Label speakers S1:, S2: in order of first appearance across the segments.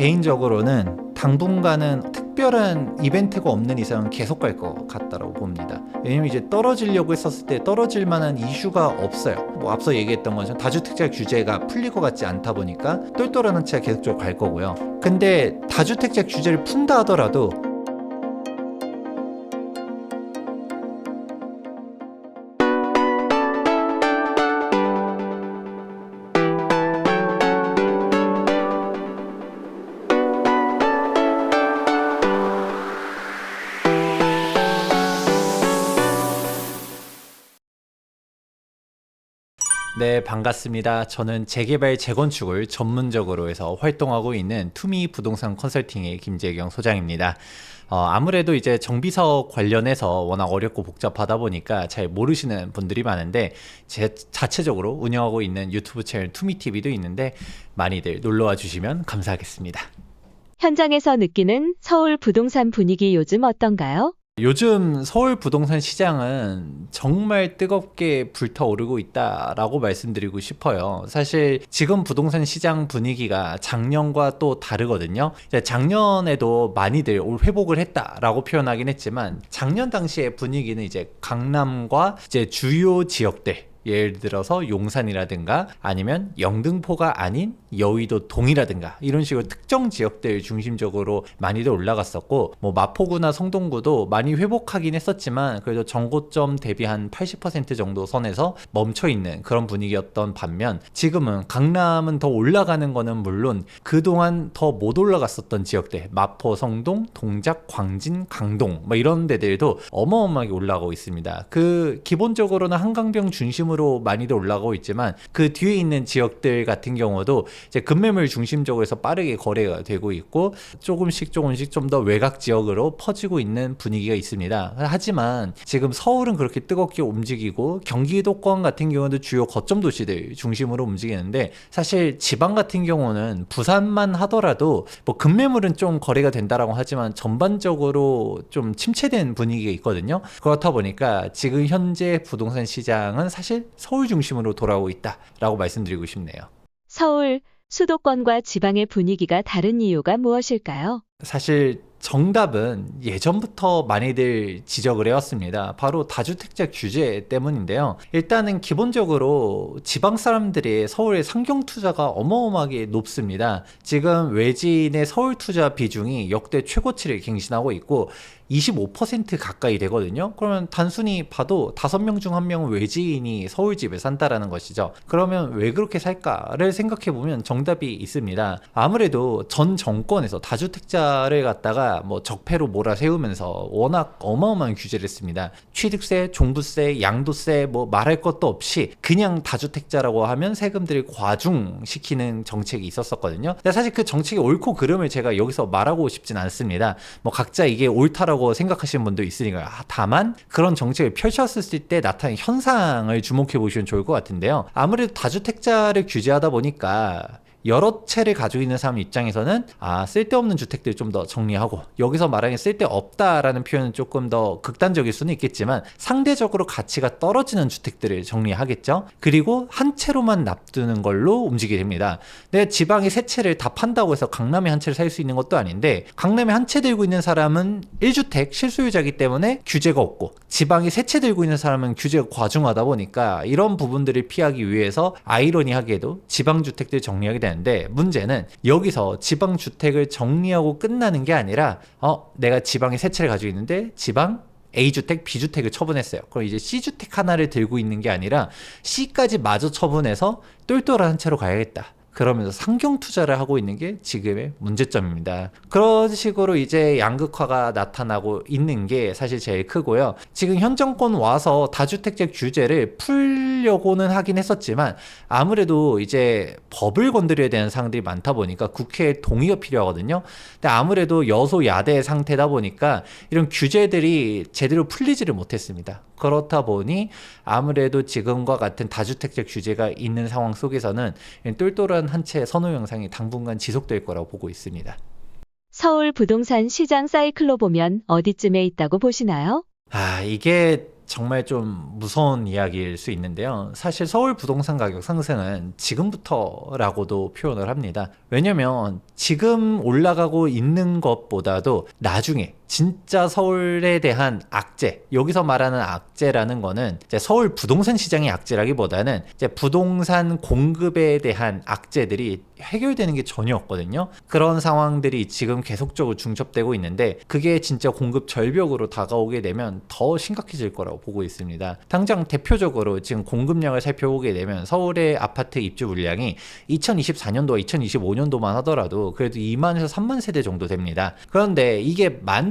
S1: 개인적으로는 당분간은 특별한 이벤트가 없는 이상 계속 갈 것 같다라고 봅니다. 왜냐면 이제 떨어지려고 했었을 때 떨어질 만한 이슈가 없어요. 뭐 앞서 얘기했던 것처럼 다주택자 규제가 풀릴 것 같지 않다 보니까 똘똘한 한채가 계속적으로 갈 거고요. 근데 다주택자 규제를 푼다 하더라도 네, 반갑습니다. 저는 재개발 재건축을 전문적으로 해서 활동하고 있는 투미 부동산 컨설팅의 김재경 소장입니다. 어, 아무래도 이제 정비서 관련해서 워낙 어렵고 복잡하다 보니까 잘 모르시는 분들이 많은데 제 자체적으로 운영하고 있는 유튜브 채널 투미TV도 있는데 많이들 놀러와 주시면 감사하겠습니다.
S2: 현장에서 느끼는 서울 부동산 분위기 요즘 어떤가요?
S1: 요즘 서울 부동산 시장은 정말 뜨겁게 불타오르고 있다라고 말씀드리고 싶어요. 사실 지금 부동산 시장 분위기가 작년과 또 다르거든요. 작년에도 많이들 올 회복을 했다라고 표현하긴 했지만 작년 당시의 분위기는 이제 강남과 이제 주요 지역들 예를 들어서 용산이라든가 아니면 영등포가 아닌 여의도 동이라든가 이런 식으로 특정 지역들 중심적으로 많이들 올라갔었고 뭐 마포구나 성동구도 많이 회복하긴 했었지만 그래도 정고점 대비 한 80% 정도 선에서 멈춰 있는 그런 분위기였던 반면 지금은 강남은 더 올라가는 거는 물론 그동안 더 못 올라갔었던 지역들 마포 성동 동작 광진 강동 뭐 이런 데들도 어마어마하게 올라가고 있습니다. 그 기본적으로는 한강병 중심으로 많이들 올라가고 있지만 그 뒤에 있는 지역들 같은 경우도 이제 급매물 중심적으로 해서 빠르게 거래가 되고 있고 조금씩 조금씩 좀 더 외곽 지역으로 퍼지고 있는 분위기가 있습니다. 하지만 지금 서울은 그렇게 뜨겁게 움직이고 경기도권 같은 경우도 주요 거점 도시들 중심으로 움직이는데 사실 지방 같은 경우는 부산만 하더라도 뭐 급매물은 좀 거래가 된다라고 하지만 전반적으로 좀 침체된 분위기가 있거든요. 그렇다 보니까 지금 현재 부동산 시장은 사실 서울 중심으로 돌아오고 있다라고 말씀드리고 싶네요.
S2: 서울, 수도권과 지방의 분위기가 다른 이유가 무엇일까요?
S1: 사실 정답은 예전부터 많이들 지적을 해왔습니다. 바로 다주택자 규제 때문인데요. 일단은 기본적으로 지방 사람들이 서울의 상경 투자가 어마어마하게 높습니다. 지금 외진의 서울 투자 비중이 역대 최고치를 갱신하고 있고 25% 가까이 되거든요. 그러면 단순히 봐도 다섯 명중한 명은 외지인이 서울 집에 산다라는 것이죠. 그러면 왜 그렇게 살까를 생각해 보면 정답이 있습니다. 아무래도 전 정권에서 다주택자를 갖다가 뭐 적폐로 몰아세우면서 워낙 어마어마한 규제를 했습니다. 취득세, 종부세, 양도세 뭐 말할 것도 없이 그냥 다주택자라고 하면 세금들을 과중시키는 정책이 있었었거든요. 근데 사실 그 정책의 옳고 그름을 제가 여기서 말하고 싶진 않습니다. 뭐 각자 이게 옳다라고 생각하시는 분도 있으니까요. 아, 다만 그런 정책을 펼쳤을 때 나타난 현상을 주목해 보시면 좋을 것 같은데요. 아무래도 다주택자를 규제하다 보니까 여러 채를 가지고 있는 사람 입장에서는 아 쓸데없는 주택들 좀 더 정리하고 여기서 말하는 쓸데없다라는 표현은 조금 더 극단적일 수는 있겠지만 상대적으로 가치가 떨어지는 주택들을 정리하겠죠? 그리고 한 채로만 납두는 걸로 움직이게 됩니다. 내 지방에 세 채를 다 판다고 해서 강남에 한 채를 살 수 있는 것도 아닌데 강남에 한 채 들고 있는 사람은 1주택 실소유자이기 때문에 규제가 없고 지방에 세 채 들고 있는 사람은 규제가 과중하다 보니까 이런 부분들을 피하기 위해서 아이러니하게도 지방 주택들 정리하게 되는 데 문제는 여기서 지방 주택을 정리하고 끝나는 게 아니라 어 내가 지방에 세 채를 가지고 있는데 지방 A주택, B주택을 처분했어요. 그럼 이제 C주택 하나를 들고 있는 게 아니라 C까지 마저 처분해서 똘똘한 한 채로 가야겠다. 그러면서 상경 투자를 하고 있는 게 지금의 문제점입니다. 그런 식으로 이제 양극화가 나타나고 있는 게 사실 제일 크고요. 지금 현 정권 와서 다주택자 규제를 풀려고는 하긴 했었지만 아무래도 이제 법을 건드려야 되는 사항들이 많다 보니까 국회의 동의가 필요하거든요. 근데 아무래도 여소야대 상태다 보니까 이런 규제들이 제대로 풀리지를 못했습니다. 그렇다 보니 아무래도 지금과 같은 다주택자 규제가 있는 상황 속에서는 똘똘한 한채 선호 영상이 당분간 지속될 거라고 보고 있습니다.
S2: 서울 부동산 시장 사이클로 보면 어디쯤에 있다고 보시나요?
S1: 아, 이게 정말 좀 무서운 이야기일 수 있는데요. 사실 서울 부동산 가격 상승은 지금부터라고도 표현을 합니다. 왜냐면 지금 올라가고 있는 것보다도 나중에 진짜 서울에 대한 악재, 여기서 말하는 악재라는 거는 서울 부동산 시장의 악재라기보다는 부동산 공급에 대한 악재들이 해결되는 게 전혀 없거든요. 그런 상황들이 지금 계속적으로 중첩되고 있는데 그게 진짜 공급 절벽으로 다가오게 되면 더 심각해질 거라고 보고 있습니다. 당장 대표적으로 지금 공급량을 살펴보게 되면 서울의 아파트 입주 물량이 2024년도와 2025년도만 하더라도 그래도 2만에서 3만 세대 정도 됩니다. 그런데 이게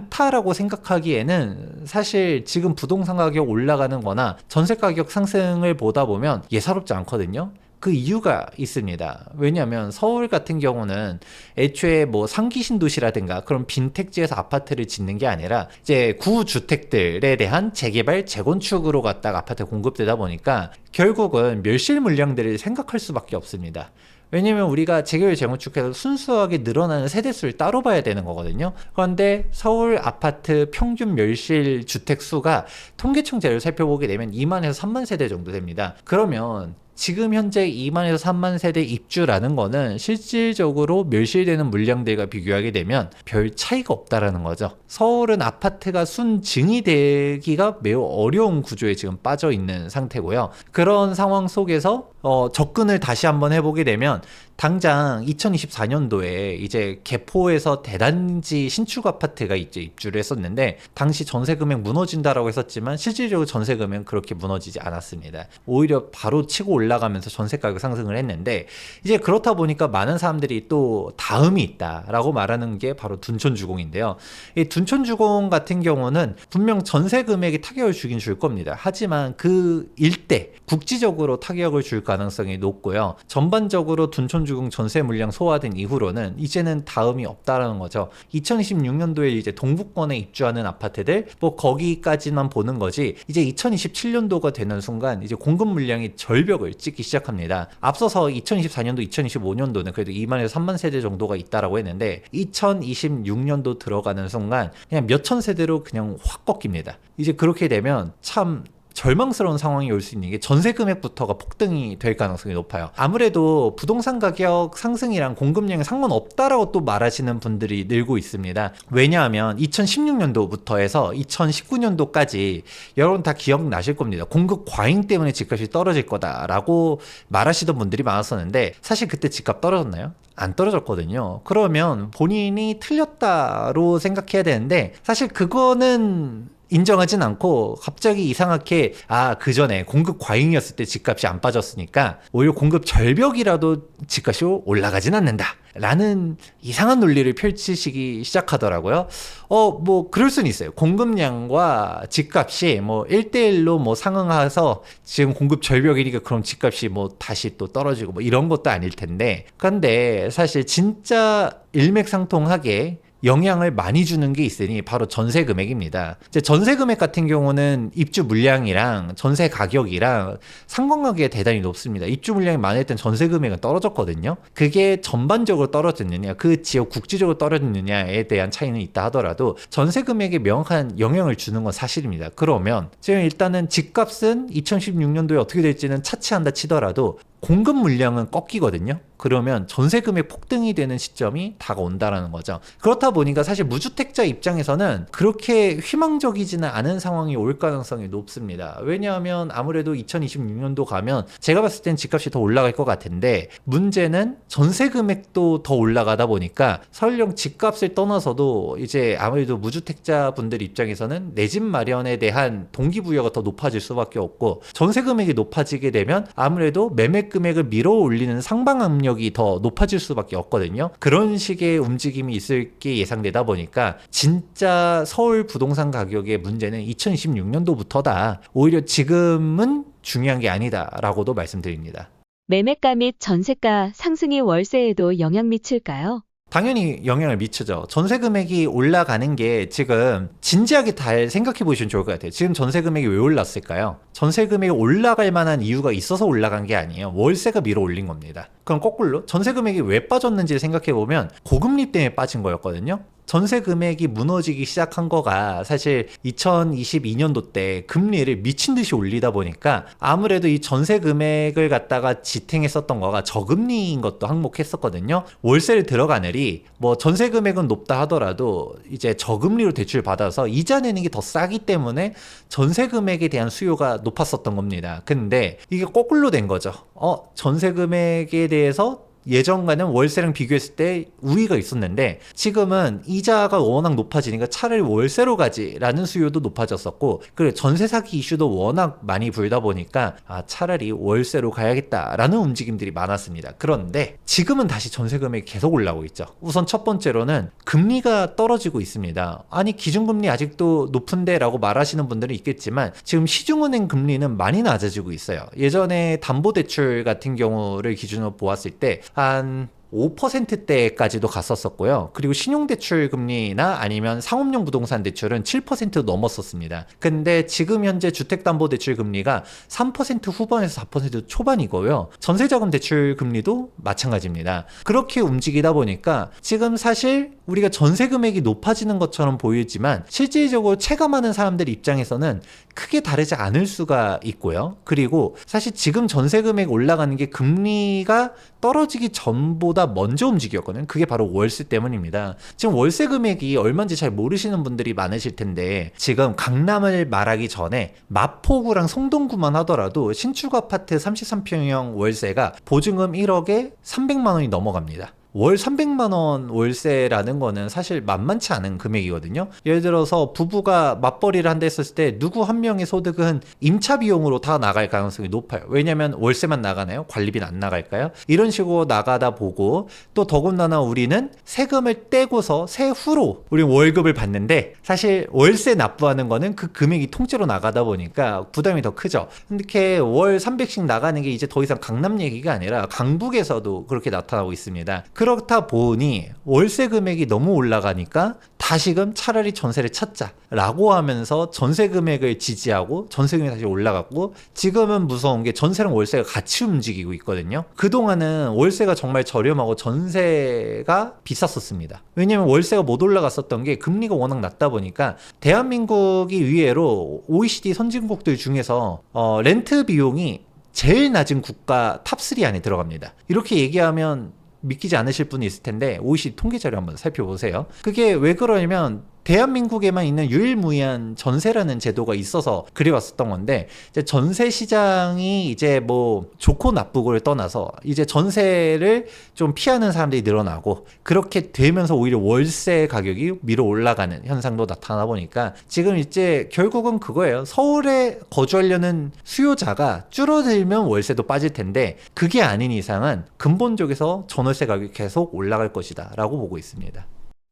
S1: 많다라고 생각하기에는 사실 지금 부동산 가격 올라가는 거나 전세 가격 상승을 보다 보면 예사롭지 않거든요. 그 이유가 있습니다. 왜냐하면 서울 같은 경우는 애초에 뭐 상기 신도시라든가 그런 빈택지에서 아파트를 짓는 게 아니라 이제 구주택들에 대한 재개발, 재건축으로 갖다가 아파트 공급되다 보니까 결국은 멸실 물량들을 생각할 수밖에 없습니다. 왜냐면 우리가 재개발 재건축해서 순수하게 늘어나는 세대수를 따로 봐야 되는 거거든요. 그런데 서울 아파트 평균 멸실 주택 수가 통계청 자료를 살펴보게 되면 2만에서 3만 세대 정도 됩니다. 그러면 지금 현재 2만에서 3만 세대 입주라는 거는 실질적으로 멸실되는 물량들과 비교하게 되면 별 차이가 없다라는 거죠. 서울은 아파트가 순증이 되기가 매우 어려운 구조에 지금 빠져 있는 상태고요. 그런 상황 속에서 어, 접근을 다시 한번 해보게 되면 당장 2024년도에 이제 개포에서 대단지 신축 아파트가 이제 입주를 했었는데 당시 전세 금액 무너진다라고 했었지만 실질적으로 전세 금액은 그렇게 무너지지 않았습니다. 오히려 바로 치고 올라가면서 전세 가격 상승을 했는데 이제 그렇다 보니까 많은 사람들이 또 다음이 있다라고 말하는 게 바로 둔촌 주공인데요. 이 둔촌 주공 같은 경우는 분명 전세 금액이 타격을 주긴 줄 겁니다. 하지만 그 일대 국지적으로 타격을 줄 가능성이 높고요. 전반적으로 둔촌주공 전세 물량 소화된 이후로는 이제는 다음이 없다라는 거죠. 2026년도에 이제 동북권에 입주하는 아파트들 뭐 거기까지만 보는 거지 이제 2027년도가 되는 순간 이제 공급 물량이 절벽을 찍기 시작합니다. 앞서서 2024년도, 2025년도는 그래도 2만에서 3만 세대 정도가 있다라고 했는데 2026년도 들어가는 순간 그냥 몇천 세대로 그냥 확 꺾입니다. 이제 그렇게 되면 참 절망스러운 상황이 올 수 있는 게 전세 금액부터가 폭등이 될 가능성이 높아요. 아무래도 부동산 가격 상승이랑 공급량이 상관없다라고 또 말하시는 분들이 늘고 있습니다. 왜냐하면 2016년도부터 해서 2019년도까지 여러분 다 기억나실 겁니다. 공급 과잉 때문에 집값이 떨어질 거다라고 말하시던 분들이 많았었는데 사실 그때 집값 떨어졌나요? 안 떨어졌거든요. 그러면 본인이 틀렸다로 생각해야 되는데 사실 그거는 인정하진 않고 갑자기 이상하게 아 그 전에 공급 과잉이었을 때 집값이 안 빠졌으니까 오히려 공급 절벽이라도 집값이 올라가진 않는다. 라는 이상한 논리를 펼치시기 시작하더라고요. 어, 뭐, 그럴 수는 있어요. 공급량과 집값이 뭐 1대1로 뭐 상응해서 지금 공급 절벽이니까 그럼 집값이 뭐 다시 또 떨어지고 뭐 이런 것도 아닐 텐데. 근데 사실 진짜 일맥상통하게 영향을 많이 주는 게 있으니 바로 전세 금액입니다. 이제 전세 금액 같은 경우는 입주 물량이랑 전세 가격이랑 상관관계가 대단히 높습니다. 입주 물량이 많을 땐 전세 금액은 떨어졌거든요. 그게 전반적으로 떨어졌느냐, 그 지역 국지적으로 떨어졌느냐에 대한 차이는 있다 하더라도 전세 금액에 명확한 영향을 주는 건 사실입니다. 그러면 지금 일단은 집값은 2016년도에 어떻게 될지는 차치한다 치더라도 공급 물량은 꺾이거든요. 그러면 전세 금액 폭등이 되는 시점이 다가온다라는 거죠. 그렇다 보니까 사실 무주택자 입장에서는 그렇게 희망적이지는 않은 상황이 올 가능성이 높습니다. 왜냐하면 아무래도 2026년도 가면 제가 봤을 땐 집값이 더 올라갈 것 같은데 문제는 전세 금액도 더 올라가다 보니까 설령 집값을 떠나서도 이제 아무래도 무주택자 분들 입장에서는 내 집 마련에 대한 동기부여가 더 높아질 수밖에 없고 전세 금액이 높아지게 되면 아무래도 매매 금액을 밀어 올리는 상방 압력 이 더 높아질 수밖에 없거든요. 그런 식의 움직임이 있을 게 예상되다 보니까 진짜 서울 부동산 가격의 문제는 2026년도부터다. 오히려 지금은 중요한 게 아니다라고도 말씀드립니다.
S2: 매매가 및 전세가 상승이 월세에도 영향 미칠까요?
S1: 당연히 영향을 미치죠. 전세 금액이 올라가는 게 지금 진지하게 잘 생각해 보시면 좋을 것 같아요. 지금 전세 금액이 왜 올랐을까요? 전세 금액이 올라갈 만한 이유가 있어서 올라간 게 아니에요. 월세가 밀어 올린 겁니다. 그럼 거꾸로 전세 금액이 왜 빠졌는지 생각해 보면 고금리 때문에 빠진 거였거든요. 전세 금액이 무너지기 시작한 거가 사실 2022년도 때 금리를 미친 듯이 올리다 보니까 아무래도 이 전세 금액을 갖다가 지탱했었던 거가 저금리인 것도 항목했었거든요. 월세를 들어가느리 뭐 전세 금액은 높다 하더라도 이제 저금리로 대출 받아서 이자 내는 게 더 싸기 때문에 전세 금액에 대한 수요가 높았었던 겁니다. 근데 이게 거꾸로 된 거죠. 어, 전세 금액에 대해서 예전과는 월세랑 비교했을 때 우위가 있었는데 지금은 이자가 워낙 높아지니까 차라리 월세로 가지라는 수요도 높아졌었고 그리고 전세 사기 이슈도 워낙 많이 불다 보니까 아 차라리 월세로 가야겠다라는 움직임들이 많았습니다. 그런데 지금은 다시 전세 금액이 계속 올라오고 있죠. 우선 첫 번째로는 금리가 떨어지고 있습니다. 아니 기준금리 아직도 높은데라고 말하시는 분들은 있겠지만 지금 시중은행 금리는 많이 낮아지고 있어요. 예전에 담보대출 같은 경우를 기준으로 보았을 때한 5%대까지도 갔었었고요. 그리고 신용대출 금리나 아니면 상업용 부동산 대출은 7% 넘었었습니다. 근데 지금 현재 주택담보대출 금리가 3% 후반에서 4% 초반이고요. 전세자금 대출 금리도 마찬가지입니다. 그렇게 움직이다 보니까 지금 사실 우리가 전세 금액이 높아지는 것처럼 보이지만 실질적으로 체감하는 사람들 입장에서는 크게 다르지 않을 수가 있고요. 그리고 사실 지금 전세 금액 올라가는 게 금리가 떨어지기 전보다 먼저 움직였거든요. 그게 바로 월세 때문입니다. 지금 월세 금액이 얼마인지 잘 모르시는 분들이 많으실 텐데 지금 강남을 말하기 전에 마포구랑 성동구만 하더라도 신축 아파트 33평형 월세가 보증금 1억에 300만 원이 넘어갑니다. 월 300만 원 월세라는 거는 사실 만만치 않은 금액이거든요. 예를 들어서 부부가 맞벌이를 한다 했을 때 누구 한 명의 소득은 임차 비용으로 다 나갈 가능성이 높아요. 왜냐면 월세만 나가나요? 관리비는 안 나갈까요? 이런 식으로 나가다 보고 또 더군다나 우리는 세금을 떼고서 세후로 우리 월급을 받는데 사실 월세 납부하는 거는 그 금액이 통째로 나가다 보니까 부담이 더 크죠. 이렇게 월 300씩 나가는 게 이제 더 이상 강남 얘기가 아니라 강북에서도 그렇게 나타나고 있습니다. 그렇다 보니 월세 금액이 너무 올라가니까 다시금 차라리 전세를 찾자라고 하면서 전세 금액을 지지하고 전세 금액이 다시 올라갔고 지금은 무서운 게 전세랑 월세가 같이 움직이고 있거든요. 그동안은 월세가 정말 저렴하고 전세가 비쌌었습니다. 왜냐면 월세가 못 올라갔었던 게 금리가 워낙 낮다 보니까 대한민국이 의외로 OECD 선진국들 중에서 어, 렌트 비용이 제일 낮은 국가 탑3 안에 들어갑니다. 이렇게 얘기하면 믿기지 않으실 분이 있을 텐데 OECD 통계 자료 한번 살펴보세요. 그게 왜 그러냐면 대한민국에만 있는 유일무이한 전세라는 제도가 있어서 그래왔었던 건데 이제 전세 시장이 이제 뭐 좋고 나쁘고를 떠나서 이제 전세를 좀 피하는 사람들이 늘어나고 그렇게 되면서 오히려 월세 가격이 밀어 올라가는 현상도 나타나 보니까 지금 이제 결국은 그거예요. 서울에 거주하려는 수요자가 줄어들면 월세도 빠질 텐데 그게 아닌 이상은 근본적에서 전월세 가격이 계속 올라갈 것이다라고 보고 있습니다.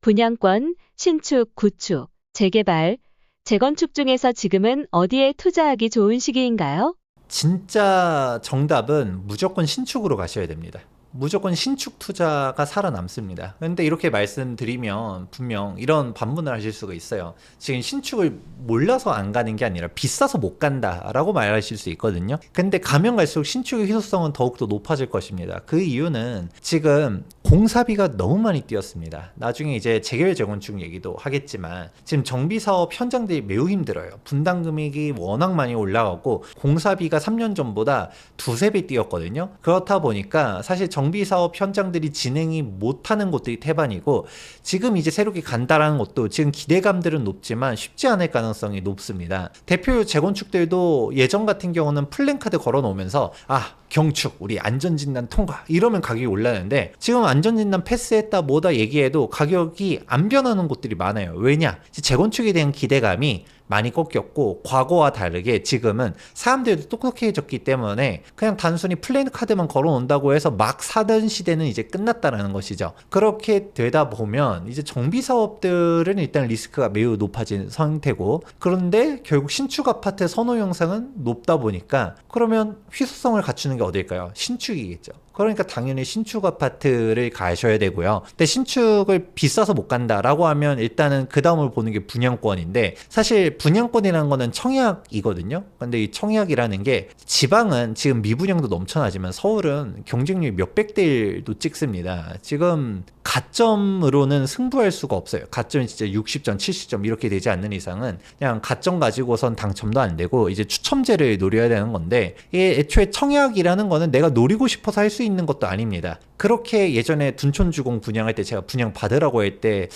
S2: 분양권, 신축, 구축, 재개발, 재건축 중에서 지금은 어디에 투자하기 좋은 시기인가요?
S1: 진짜 정답은 무조건 신축으로 가셔야 됩니다. 무조건 신축 투자가 살아남습니다. 근데 이렇게 말씀드리면 분명 이런 반문을 하실 수가 있어요. 지금 신축을 몰라서 안 가는 게 아니라 비싸서 못 간다라고 말하실 수 있거든요. 근데 가면 갈수록 신축의 희소성은 더욱더 높아질 것입니다. 그 이유는 지금 공사비가 너무 많이 뛰었습니다. 나중에 이제 재개발 재건축 얘기도 하겠지만 지금 정비 사업 현장들이 매우 힘들어요. 분담 금액이 워낙 많이 올라가고 공사비가 3년 전보다 두세 배 뛰었거든요. 그렇다 보니까 사실 정비 사업 현장들이 진행이 못하는 곳들이 태반이고 지금 이제 새롭게 간다라는 것도 지금 기대감들은 높지만 쉽지 않을 가능성이 높습니다. 대표 재건축들도 예전 같은 경우는 플랜카드 걸어 놓으면서 아 경축 우리 안전진단 통과 이러면 가격이 올라는데 지금 안전진단 패스했다 뭐다 얘기해도 가격이 안 변하는 곳들이 많아요. 왜냐? 재건축에 대한 기대감이 많이 꺾였고 과거와 다르게 지금은 사람들도 똑똑해졌기 때문에 그냥 단순히 플랜 카드만 걸어 놓는다고 해서 막 사던 시대는 이제 끝났다라는 것이죠. 그렇게 되다 보면 이제 정비 사업들은 일단 리스크가 매우 높아진 상태고 그런데 결국 신축 아파트 선호 영상은 높다 보니까 그러면 희소성을 갖추는 게 어딜까요? 신축이겠죠. 그러니까 당연히 신축 아파트를 가셔야 되고요. 근데 신축을 비싸서 못 간다라고 하면 일단은 그 다음을 보는 게 분양권인데 사실 분양권이라는 거는 청약이거든요. 근데 이 청약이라는 게 지방은 지금 미분양도 넘쳐나지만 서울은 경쟁률 몇백 대 1도 찍습니다. 지금 가점으로는 승부할 수가 없어요. 가점이 진짜 60점, 70점 이렇게 되지 않는 이상은 그냥 가점 가지고선 당첨도 안 되고 이제 추첨제를 노려야 되는 건데 이게 애초에 청약이라는 거는 내가 노리고 싶어서 할 수 있는 것도 아닙니다. 그렇게 예전에 둔촌주공 분양할 때 제가 분양 받으라고 할 때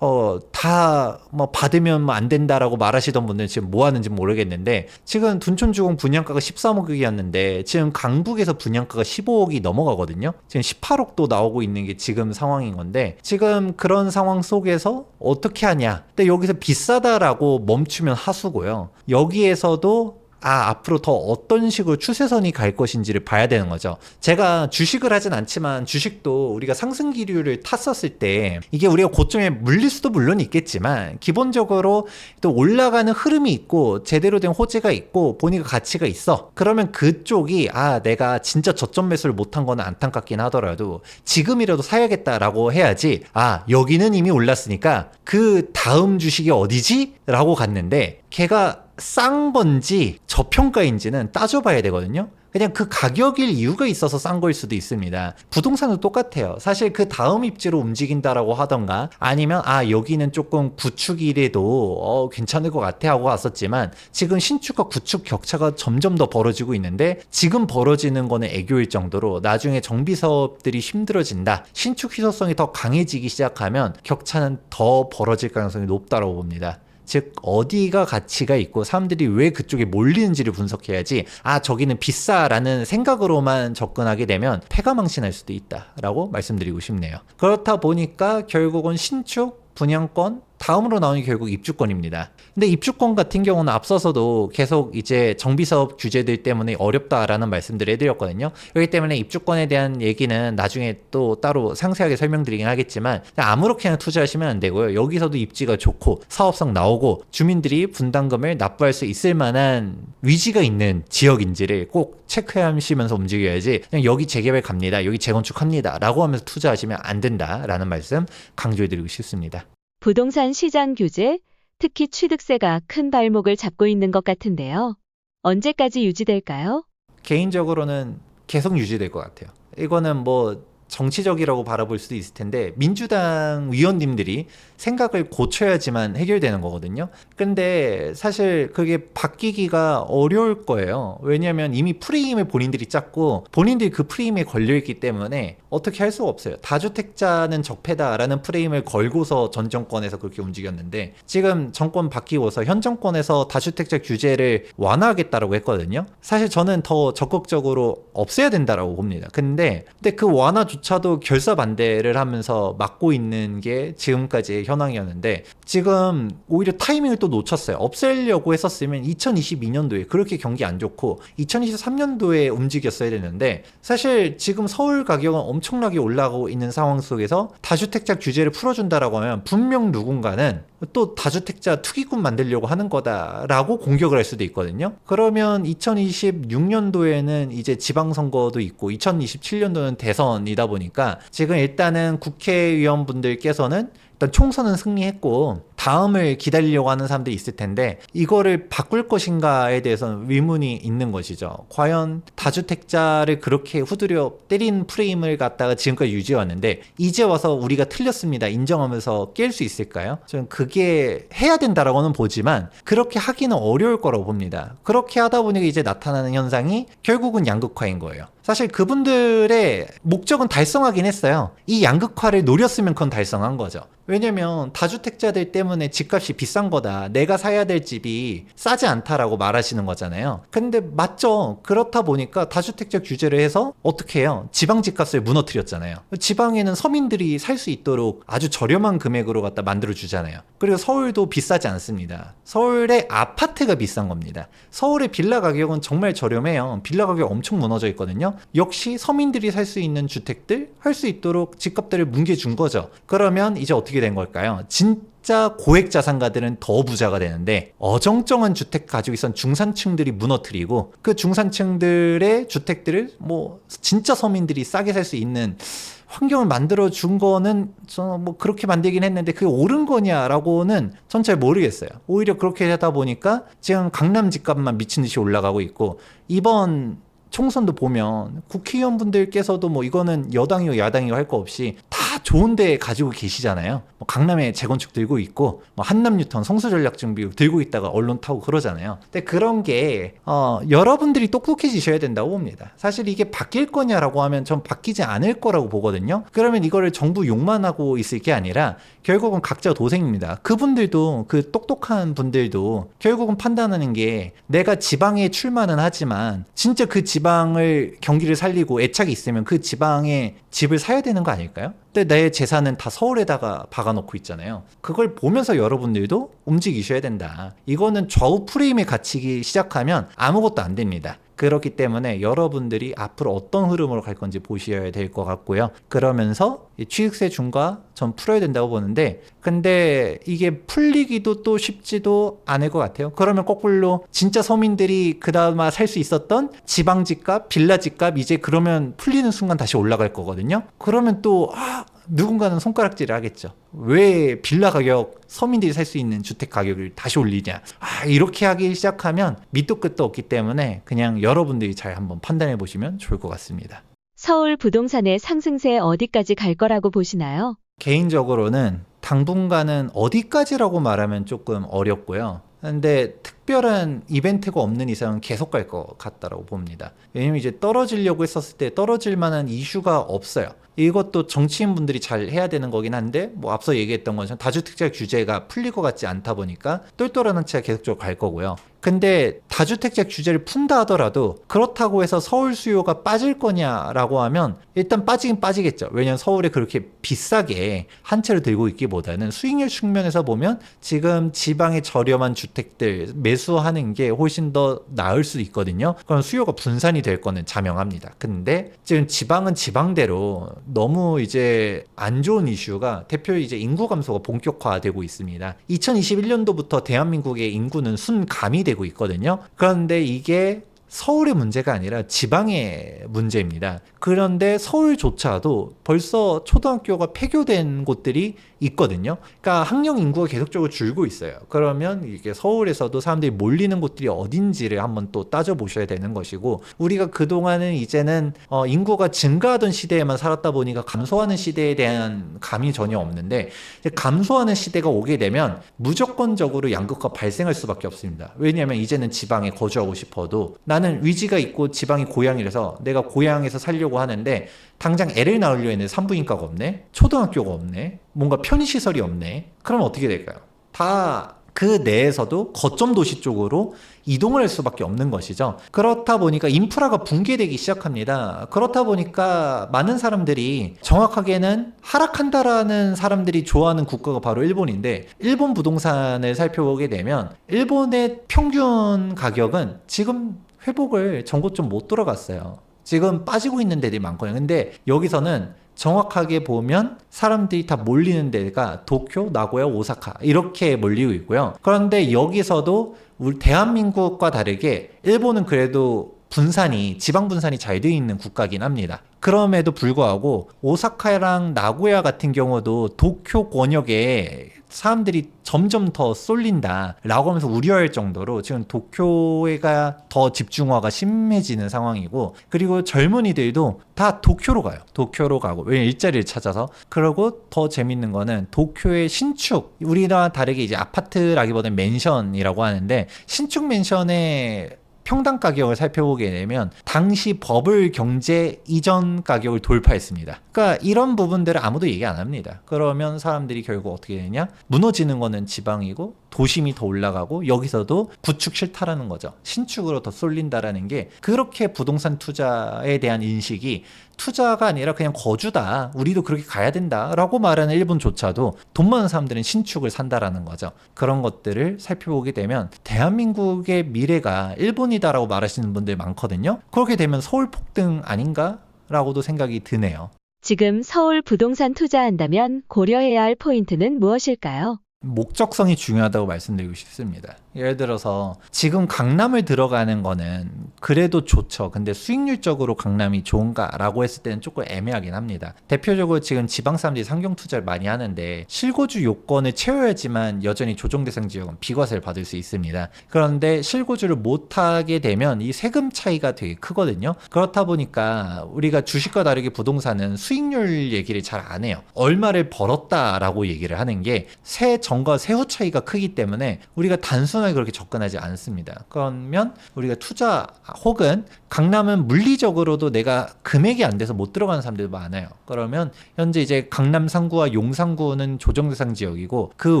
S1: 어, 다, 뭐, 받으면 뭐안 된다라고 말하시던 분들 지금 뭐 하는지 모르겠는데, 지금 둔촌주공 분양가가 13억이었는데, 지금 강북에서 분양가가 15억이 넘어가거든요? 지금 18억도 나오고 있는 게 지금 상황인 건데, 지금 그런 상황 속에서 어떻게 하냐? 근데 여기서 비싸다라고 멈추면 하수고요. 여기에서도 아, 앞으로 더 어떤 식으로 추세선이 갈 것인지를 봐야 되는 거죠. 제가 주식을 하진 않지만 주식도 우리가 상승 기류를 탔었을 때 이게 우리가 고점에 물릴 수도 물론 있겠지만 기본적으로 또 올라가는 흐름이 있고 제대로 된 호재가 있고 보니까 가치가 있어. 그러면 그쪽이 아, 내가 진짜 저점 매수를 못한 거는 안타깝긴 하더라도 지금이라도 사야겠다라고 해야지 아, 여기는 이미 올랐으니까 그 다음 주식이 어디지? 라고 갔는데 걔가 싼 건지 저평가인지는 따져봐야 되거든요. 그냥 그 가격일 이유가 있어서 싼 거일 수도 있습니다. 부동산도 똑같아요. 사실 그 다음 입지로 움직인다라고 하던가 아니면 아 여기는 조금 구축이래도 어 괜찮을 것 같아 하고 왔었지만 지금 신축과 구축 격차가 점점 더 벌어지고 있는데 지금 벌어지는 거는 애교일 정도로 나중에 정비 사업들이 힘들어진다. 신축 희소성이 더 강해지기 시작하면 격차는 더 벌어질 가능성이 높다고 봅니다. 즉 어디가 가치가 있고 사람들이 왜 그쪽에 몰리는지를 분석해야지 아 저기는 비싸라는 생각으로만 접근하게 되면 패가 망신할 수도 있다라고 말씀드리고 싶네요. 그렇다 보니까 결국은 신축 분양권 다음으로 나오는 게 결국 입주권입니다. 근데 입주권 같은 경우는 앞서서도 계속 이제 정비사업 규제들 때문에 어렵다라는 말씀들을 해드렸거든요. 그렇기 때문에 입주권에 대한 얘기는 나중에 또 따로 상세하게 설명드리긴 하겠지만 아무렇게나 투자하시면 안 되고요. 여기서도 입지가 좋고 사업성 나오고 주민들이 분담금을 납부할 수 있을 만한 위지가 있는 지역인지를 꼭 체크하시면서 움직여야지 그냥 여기 재개발 갑니다. 여기 재건축합니다. 라고 하면서 투자하시면 안 된다라는 말씀 강조해드리고 싶습니다.
S2: 부동산 시장 규제, 특히 취득세가 큰 발목을 잡고 있는 것 같은데요. 언제까지 유지될까요?
S1: 개인적으로는 계속 유지될 것 같아요. 이거는 뭐 정치적이라고 바라볼 수도 있을 텐데 민주당 위원님들이 생각을 고쳐야지만 해결되는 거거든요. 근데 사실 그게 바뀌기가 어려울 거예요. 왜냐하면 이미 프레임을 본인들이 짰고 본인들이 그 프레임에 걸려 있기 때문에 어떻게 할 수가 없어요. 다주택자는 적폐다라는 프레임을 걸고서 전 정권에서 그렇게 움직였는데 지금 정권 바뀌고서 현 정권에서 다주택자 규제를 완화하겠다라고 했거든요. 사실 저는 더 적극적으로 없애야 된다라고 봅니다. 근데 근데 그 완화 조 차도 결사 반대를 하면서 막고 있는 게 지금까지의 현황이었는데 지금 오히려 타이밍을 또 놓쳤어요. 없애려고 했었으면 2022년도에 그렇게 경기 안 좋고 2023년도에 움직였어야 되는데 사실 지금 서울 가격은 엄청나게 올라가고 있는 상황 속에서 다주택자 규제를 풀어준다라고 하면 분명 누군가는 또 다주택자 투기꾼 만들려고 하는 거다라고 공격을 할 수도 있거든요. 그러면 2026년도에는 이제 지방선거도 있고 2027년도는 대선이다 보니까 지금 일단은 국회의원분들께서는 일단 총선은 승리했고 다음을 기다리려고 하는 사람들이 있을 텐데 이거를 바꿀 것인가에 대해서는 의문이 있는 것이죠. 과연 다주택자를 그렇게 후드려 때린 프레임을 갖다가 지금까지 유지해왔는데 이제 와서 우리가 틀렸습니다 인정하면서 깰 수 있을까요? 저는 그게 해야 된다라고는 보지만 그렇게 하기는 어려울 거라고 봅니다. 그렇게 하다 보니까 이제 나타나는 현상이 결국은 양극화인 거예요. 사실 그분들의 목적은 달성하긴 했어요. 이 양극화를 노렸으면 그건 달성한 거죠. 왜냐면 다주택자들 때문에 집값이 비싼 거다. 내가 사야 될 집이 싸지 않다라고 말하시는 거잖아요. 근데 맞죠. 그렇다 보니까 다주택자 규제를 해서 어떻게 해요? 지방 집값을 무너뜨렸잖아요. 지방에는 서민들이 살 수 있도록 아주 저렴한 금액으로 갖다 만들어 주잖아요. 그리고 서울도 비싸지 않습니다. 서울의 아파트가 비싼 겁니다. 서울의 빌라 가격은 정말 저렴해요. 빌라 가격 엄청 무너져 있거든요. 역시 서민들이 살 수 있는 주택들 할 수 있도록 집값들을 뭉개준 거죠. 그러면 이제 어떻게 된 걸까요? 진 진짜 고액 자산가들은 더 부자가 되는데 어정쩡한 주택 가지고 있던 중산층들이 무너뜨리고 그 중산층들의 주택들을 뭐 진짜 서민들이 싸게 살 수 있는 환경을 만들어 준 거는 저는 뭐 그렇게 만들긴 했는데 그게 옳은 거냐라고는 전 잘 모르겠어요. 오히려 그렇게 하다 보니까 지금 강남 집값만 미친 듯이 올라가고 있고 이번 총선도 보면 국회의원분들께서도 뭐 이거는 여당이고 야당이고 할거 없이 다 좋은 데 가지고 계시잖아요. 뭐 강남에 재건축 들고 있고 뭐 한남 뉴턴 성수전략 준비 들고 있다가 언론 타고 그러잖아요. 근데 그런 게 어, 여러분들이 똑똑해지셔야 된다고 봅니다. 사실 이게 바뀔 거냐라고 하면 전 바뀌지 않을 거라고 보거든요. 그러면 이거를 정부 욕만 하고 있을 게 아니라 결국은 각자 도생입니다. 그분들도 그 똑똑한 분들도 결국은 판단하는 게 내가 지방에 출마는 하지만 진짜 그 지방을 경기를 살리고 애착이 있으면 그 지방에 집을 사야 되는 거 아닐까요? 근데 내 재산은 다 서울에다가 박아놓고 있잖아요. 그걸 보면서 여러분들도 움직이셔야 된다. 이거는 좌우 프레임에 갇히기 시작하면 아무것도 안 됩니다. 그렇기 때문에 여러분들이 앞으로 어떤 흐름으로 갈 건지 보셔야 될 것 같고요. 그러면서 이 취득세 중과 전 풀어야 된다고 보는데, 근데 이게 풀리기도 또 쉽지도 않을 것 같아요. 그러면 거꾸로 진짜 서민들이 그나마 살 수 있었던 지방 집값, 빌라 집값 이제 그러면 풀리는 순간 다시 올라갈 거거든요. 그러면 또 아, 누군가는 손가락질을 하겠죠. 왜 빌라 가격, 서민들이 살 수 있는 주택 가격을 다시 올리냐. 아, 이렇게 하기 시작하면 밑도 끝도 없기 때문에 그냥 여러분들이 잘 한번 판단해 보시면 좋을 것 같습니다.
S2: 서울 부동산의 상승세 어디까지 갈 거라고 보시나요?
S1: 개인적으로는 당분간은 어디까지라고 말하면 조금 어렵고요. 근데 특별한 이벤트가 없는 이상은 계속 갈 것 같다라고 봅니다. 왜냐면 이제 떨어지려고 했었을 때 떨어질 만한 이슈가 없어요. 이것도 정치인분들이 잘 해야 되는 거긴 한데 뭐 앞서 얘기했던 것처럼 다주택자 규제가 풀릴 것 같지 않다 보니까 똘똘한 한치가 계속적으로 갈 거고요. 근데 다주택자 규제를 푼다 하더라도 그렇다고 해서 서울 수요가 빠질 거냐라고 하면 일단 빠지긴 빠지겠죠. 왜냐면 서울에 그렇게 비싸게 한 채를 들고 있기보다는 수익률 측면에서 보면 지금 지방의 저렴한 주택들 매수하는 게 훨씬 더 나을 수 있거든요. 그럼 수요가 분산이 될 거는 자명합니다. 근데 지금 지방은 지방대로 너무 이제 안 좋은 이슈가 대표 이제 인구 감소가 본격화되고 있습니다. 2021년도부터 대한민국의 인구는 순감이 되고 있거든요. 그런데 이게 서울의 문제가 아니라 지방의 문제입니다. 그런데 서울조차도 벌써 초등학교가 폐교된 곳들이 있거든요. 그러니까 학령 인구가 계속적으로 줄고 있어요. 그러면 이게 서울에서도 사람들이 몰리는 곳들이 어딘지를 한번 또 따져 보셔야 되는 것이고 우리가 그 동안은 이제는 어, 인구가 증가하던 시대에만 살았다 보니까 감소하는 시대에 대한 감이 전혀 없는데 감소하는 시대가 오게 되면 무조건적으로 양극화 발생할 수밖에 없습니다. 왜냐하면 이제는 지방에 거주하고 싶어도 나는 위지가 있고 지방이 고향이라서 내가 고향에서 살려고 하는데 당장 애를 낳으려 했는데 산부인과가 없네? 초등학교가 없네? 뭔가 편의시설이 없네? 그럼 어떻게 될까요? 다 그 내에서도 거점 도시 쪽으로 이동을 할 수밖에 없는 것이죠. 그렇다 보니까 인프라가 붕괴되기 시작합니다. 그렇다 보니까 많은 사람들이 정확하게는 하락한다라는 사람들이 좋아하는 국가가 바로 일본인데 일본 부동산을 살펴보게 되면 일본의 평균 가격은 지금 회복을 전고점 못 돌아갔어요. 지금 빠지고 있는 데들이 많거든요. 근데 여기서는 정확하게 보면 사람들이 다 몰리는 데가 도쿄, 나고야, 오사카 이렇게 몰리고 있고요. 그런데 여기서도 우리 대한민국과 다르게 일본은 그래도 분산이 지방 분산이 잘 되어 있는 국가긴 합니다. 그럼에도 불구하고 오사카랑 나고야 같은 경우도 도쿄 권역에 사람들이 점점 더 쏠린다라고 하면서 우려할 정도로 지금 도쿄가 더 집중화가 심해지는 상황이고 그리고 젊은이들도 다 도쿄로 가요. 도쿄로 가고 왜 일자리를 찾아서 그리고 더 재밌는 거는 도쿄의 신축 우리랑 다르게 이제 아파트라기보다는 맨션이라고 하는데 신축 맨션의 평당 가격을 살펴보게 되면 당시 버블 경제 이전 가격을 돌파했습니다. 그러니까 이런 부분들을 아무도 얘기 안 합니다. 그러면 사람들이 결국 어떻게 되냐? 무너지는 거는 지방이고 도심이 더 올라가고 여기서도 구축 싫다라는 거죠. 신축으로 더 쏠린다라는 게 그렇게 부동산 투자에 대한 인식이 투자가 아니라 그냥 거주다. 우리도 그렇게 가야 된다라고 말하는 일본조차도 돈 많은 사람들은 신축을 산다라는 거죠. 그런 것들을 살펴보게 되면 대한민국의 미래가 일본이다라고 말하시는 분들 많거든요. 그렇게 되면 서울 폭등 아닌가 라고도 생각이 드네요.
S2: 지금 서울 부동산 투자한다면 고려해야 할 포인트는 무엇일까요?
S1: 목적성이 중요하다고 말씀드리고 싶습니다. 예를 들어서 지금 강남을 들어가는 거는 그래도 좋죠. 근데 수익률적으로 강남이 좋은가라고 했을 때는 조금 애매하긴 합니다. 대표적으로 지금 지방 사람들이 상경 투자를 많이 하는데 실거주 요건을 채워야지만 여전히 조정 대상 지역은 비과세를 받을 수 있습니다. 그런데 실거주를 못 하게 되면 이 세금 차이가 되게 크거든요. 그렇다 보니까 우리가 주식과 다르게 부동산은 수익률 얘기를 잘 안 해요. 얼마를 벌었다라고 얘기를 하는 게새 전과 세후 차이가 크기 때문에 우리가 단순 하게 그렇게 접근하지 않습니다. 그러면 우리가 투자 혹은 강남은 물리적으로도 내가 금액이 안 돼서 못 들어가는 사람들도 많아요. 그러면 현재 이제 강남 상구와 용산구는 조정 대상 지역이고 그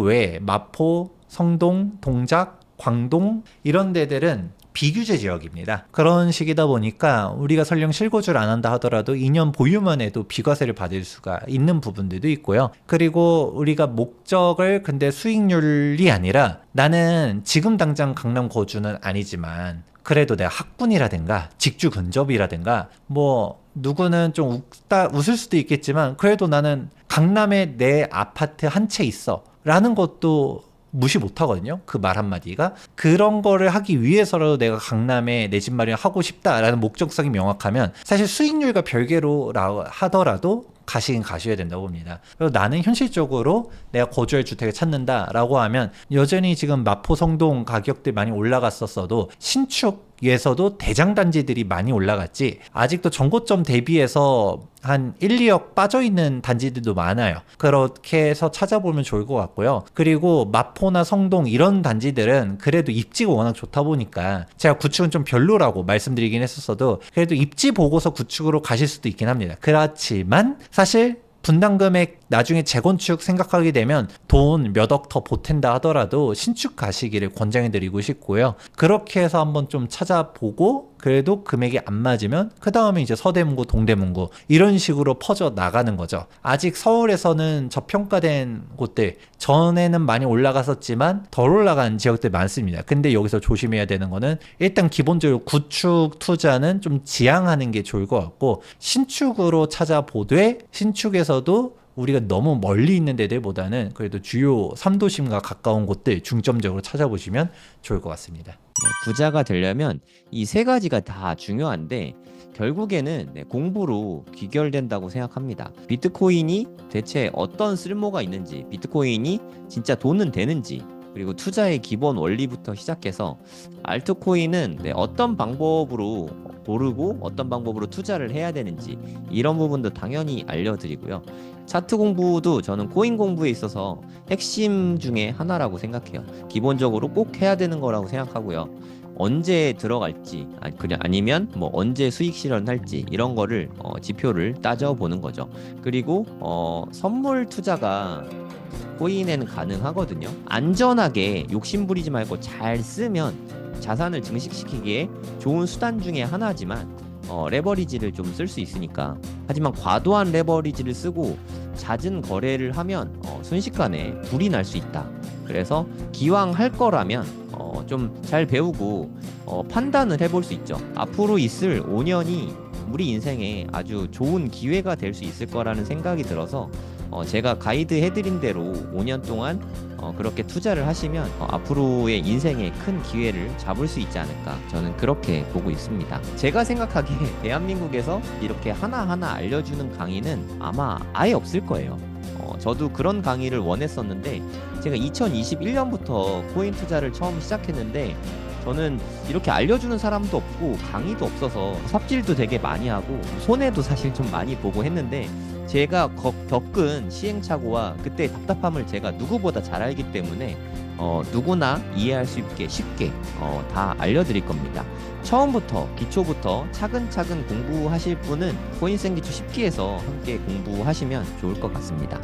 S1: 외에 마포, 성동, 동작, 광동 이런 데들은 비규제 지역입니다. 그런 식이다 보니까 우리가 설령 실거주를 안 한다 하더라도 2년 보유만 해도 비과세를 받을 수가 있는 부분들도 있고요. 그리고 우리가 목적을 근데 수익률이 아니라 나는 지금 당장 강남 거주는 아니지만 그래도 내가 학군이라든가 직주 근접이라든가 뭐 누구는 좀 웃다 웃을 수도 있겠지만 그래도 나는 강남에 내 아파트 한 채 있어 라는 것도 무시 못 하거든요. 그 말 한마디가. 그런 거를 하기 위해서라도 내가 강남에 내 집 마련하고 싶다라는 목적성이 명확하면 사실 수익률과 별개로 라- 하더라도 가시긴 가셔야 된다고 봅니다. 그리고 나는 현실적으로 내가 거주할 주택을 찾는다라고 하면 여전히 지금 마포 성동 가격들 많이 올라갔었어도 신축 에서도 대장 단지들이 많이 올라갔지 아직도 정고점 대비해서 한 1, 2억 빠져 있는 단지들도 많아요. 그렇게 해서 찾아보면 좋을 것 같고요. 그리고 마포나 성동 이런 단지들은 그래도 입지가 워낙 좋다 보니까 제가 구축은 좀 별로라고 말씀드리긴 했었어도 그래도 입지 보고서 구축으로 가실 수도 있긴 합니다. 그렇지만 사실 분담 금액 나중에 재건축 생각하게 되면 돈 몇 억 더 보탠다 하더라도 신축 가시기를 권장해 드리고 싶고요. 그렇게 해서 한번 좀 찾아보고 그래도 금액이 안 맞으면 그 다음에 이제 서대문구, 동대문구 이런 식으로 퍼져 나가는 거죠. 아직 서울에서는 저평가된 곳들 전에는 많이 올라갔었지만 덜 올라간 지역들 많습니다. 근데 여기서 조심해야 되는 거는 일단 기본적으로 구축 투자는 좀 지양하는 게 좋을 것 같고 신축으로 찾아보되 신축에서도 우리가 너무 멀리 있는 데들보다는 그래도 주요 3도심과 가까운 곳들 중점적으로 찾아보시면 좋을 것 같습니다.
S3: 네, 부자가 되려면 이 세 가지가 다 중요한데 결국에는 네, 공부로 귀결된다고 생각합니다. 비트코인이 대체 어떤 쓸모가 있는지, 비트코인이 진짜 돈은 되는지, 그리고 투자의 기본 원리부터 시작해서 알트코인은 네, 어떤 방법으로 고르고 어떤 방법으로 투자를 해야 되는지 이런 부분도 당연히 알려드리고요. 차트 공부도 저는 코인 공부에 있어서 핵심 중에 하나라고 생각해요. 기본적으로 꼭 해야 되는 거라고 생각하고요. 언제 들어갈지 아, 그냥 아니면 뭐 언제 수익 실현할지 이런 거를 어, 지표를 따져 보는 거죠. 그리고 어, 선물 투자가 코인에는 가능하거든요. 안전하게 욕심 부리지 말고 잘 쓰면 자산을 증식시키기에 좋은 수단 중에 하나지만 어, 레버리지를 좀 쓸 수 있으니까 하지만 과도한 레버리지를 쓰고 잦은 거래를 하면 어, 순식간에 불이 날 수 있다. 그래서 기왕 할 거라면 어, 좀 잘 배우고 어, 판단을 해볼 수 있죠. 앞으로 있을 5년이 우리 인생에 아주 좋은 기회가 될 수 있을 거라는 생각이 들어서 어, 제가 가이드 해드린 대로 5년 동안 어, 그렇게 투자를 하시면 어, 앞으로의 인생에 큰 기회를 잡을 수 있지 않을까 저는 그렇게 보고 있습니다. 제가 생각하기에 대한민국에서 이렇게 하나하나 알려주는 강의는 아마 아예 없을 거예요. 어, 저도 그런 강의를 원했었는데 제가 2021년부터 코인 투자를 처음 시작했는데 저는 이렇게 알려주는 사람도 없고 강의도 없어서 삽질도 되게 많이 하고 손해도 사실 좀 많이 보고 했는데 제가 거- 겪은 시행착오와 그때 답답함을 제가 누구보다 잘 알기 때문에 어, 누구나 이해할 수 있게 쉽게 어, 다 알려드릴 겁니다. 처음부터 기초부터 차근차근 공부하실 분은 코인생 기초 10기에서 함께 공부하시면 좋을 것 같습니다.